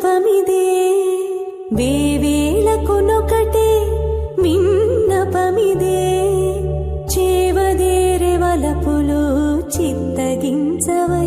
విన్నపమిదే వేవేల కొనొకటే మిన్నపమిదే చేవదేరె వలపులు చిత్తగించవ